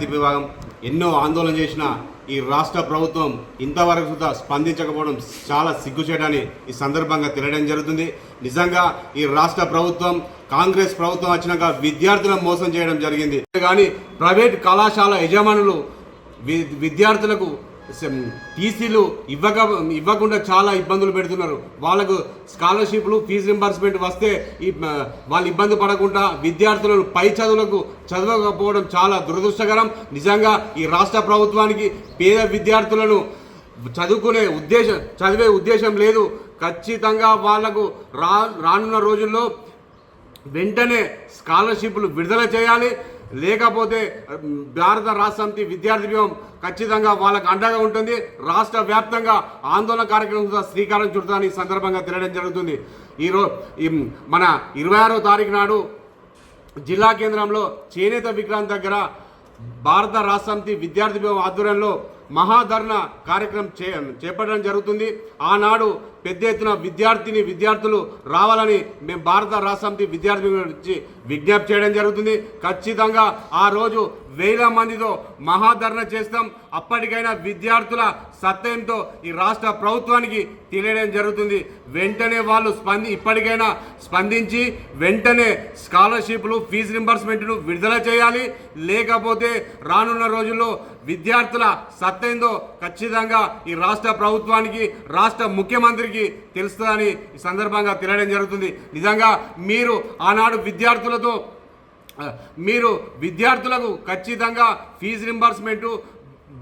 ఆర్థిక విభాగం ఎన్నో ఆందోళన చేసిన ఈ రాష్ట్ర ప్రభుత్వం ఇంతవరకు సుతా స్పందించకపోవడం చాలా సిగ్గుచేటని ఈ సందర్భంగా తెలియడం జరుగుతుంది. నిజంగా ఈ రాష్ట్ర ప్రభుత్వం కాంగ్రెస్ ప్రభుత్వం వచ్చినాక విద్యార్థులను మోసం చేయడం జరిగింది. కానీ ప్రైవేట్ కళాశాల యజమానులు వి- విద్యార్థులకు టీసీలు ఇవ్వక ఇవ్వకుండా చాలా ఇబ్బందులు పెడుతున్నారు. వాళ్ళకు స్కాలర్షిప్లు ఫీజు రింబర్స్మెంట్ వస్తే ఈ వాళ్ళు ఇబ్బంది పడకుండా విద్యార్థులను పై చదువులకు చదవకపోవడం చాలా దురదృష్టకరం. నిజంగా ఈ రాష్ట్ర ప్రభుత్వానికి పేద విద్యార్థులను చదువుకునే ఉద్దేశం చదివే ఉద్దేశం లేదు. ఖచ్చితంగా వాళ్ళకు రా రానున్న రోజుల్లో వెంటనే స్కాలర్షిప్లు విడుదల చేయాలి. లేకపోతే భారత రాష్ట్ర విద్యార్థి వ్యూహం ఖచ్చితంగా వాళ్ళకు అండగా ఉంటుంది. రాష్ట్ర వ్యాప్తంగా ఆందోళన కార్యక్రమం శ్రీకారం చుడతాని ఈ సందర్భంగా తెలియడం జరుగుతుంది. ఈరోజు మన ఇరవై ఆరో తారీఖు నాడు జిల్లా కేంద్రంలో చేనేత విక్రాంత్ దగ్గర భారత రాష్ట్ర విద్యార్థి వ్యూహం ఆధ్వర్యంలో మహాధర్ణ కార్యక్రమం చే చేపట్టడం జరుగుతుంది. ఆనాడు పెద్ద ఎత్తున విద్యార్థిని విద్యార్థులు రావాలని మేము భారత రాష్ట్ర విద్యార్థి నుంచి విజ్ఞప్తి చేయడం జరుగుతుంది. ఖచ్చితంగా ఆ రోజు వేల మందితో మహాధరణ చేస్తాం. అప్పటికైనా విద్యార్థుల సత్యంతో ఈ రాష్ట్ర ప్రభుత్వానికి తెలియడం జరుగుతుంది. వెంటనే వాళ్ళు స్పంది ఇప్పటికైనా స్పందించి వెంటనే స్కాలర్షిప్లు ఫీజు రింబర్స్మెంట్ను విడుదల చేయాలి. లేకపోతే రానున్న రోజుల్లో విద్యార్థుల సత్యంతో ఖచ్చితంగా ఈ రాష్ట్ర ప్రభుత్వానికి రాష్ట్ర ముఖ్యమంత్రికి తెలుస్తుందని ఈ సందర్భంగా తెలియడం జరుగుతుంది. నిజంగా మీరు ఆనాడు విద్యార్థులతో మీరు విద్యార్థులకు ఖచ్చితంగా ఫీజు రింబర్స్మెంటు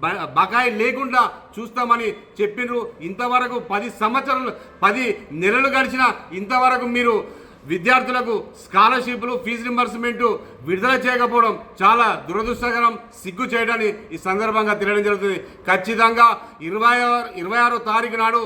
బ- బకాయి లేకుండా చూస్తామని చెప్పినారు ఇంతవరకు పది సంవత్సరాలు పది నెలలు గడిచిన ఇంతవరకు మీరు విద్యార్థులకు స్కాలర్షిప్లు ఫీజు రింబర్స్మెంట్ విడుదల చేయకపోవడం చాలా దురదృష్టకరం సిగ్గు చేయడాన్ని ఈ సందర్భంగా తెలియడం జరుగుతుంది. ఖచ్చితంగా ఇరవై ఇరవై ఆరో తారీఖు నాడు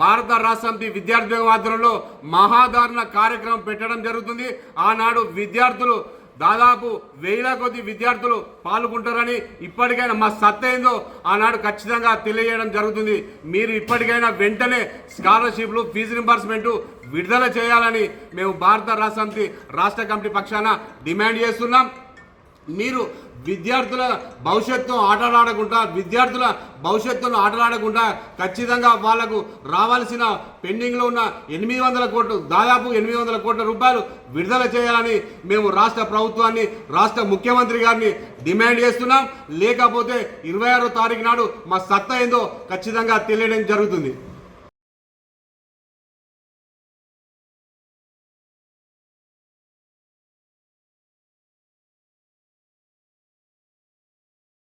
భారత రాష్ట్ర విద్యార్థి విభాగం ఆధ్వర్యంలో మహాధారణ కార్యక్రమం పెట్టడం జరుగుతుంది. ఆనాడు విద్యార్థులు దాదాపు వేల కొద్ది విద్యార్థులు పాల్గొంటారని ఇప్పటికైనా మా సత్త ఏందో ఆనాడు ఖచ్చితంగా తెలియజేయడం జరుగుతుంది. మీరు ఇప్పటికైనా వెంటనే స్కాలర్షిప్లు ఫీజు రింబర్స్మెంట్ విడుదల చేయాలని మేము భారత రాష్ట్రంతి రాష్ట్ర కమిటీ పక్షాన డిమాండ్ చేస్తున్నాం. మీరు విద్యార్థుల భవిష్యత్తు ఆటలాడకుండా విద్యార్థుల భవిష్యత్తును ఆటలాడకుండా ఖచ్చితంగా వాళ్ళకు రావాల్సిన పెండింగ్లో ఉన్న ఎనిమిది వందల కోట్లు దాదాపు ఎనిమిది వందల కోట్ల రూపాయలు విడుదల చేయాలని మేము రాష్ట్ర ప్రభుత్వాన్ని రాష్ట్ర ముఖ్యమంత్రి గారిని డిమాండ్ చేస్తున్నాం. లేకపోతే ఇరవై ఆరో తారీఖు నాడు మా సత్తా ఏందో ఖచ్చితంగా తెలియడం జరుగుతుంది.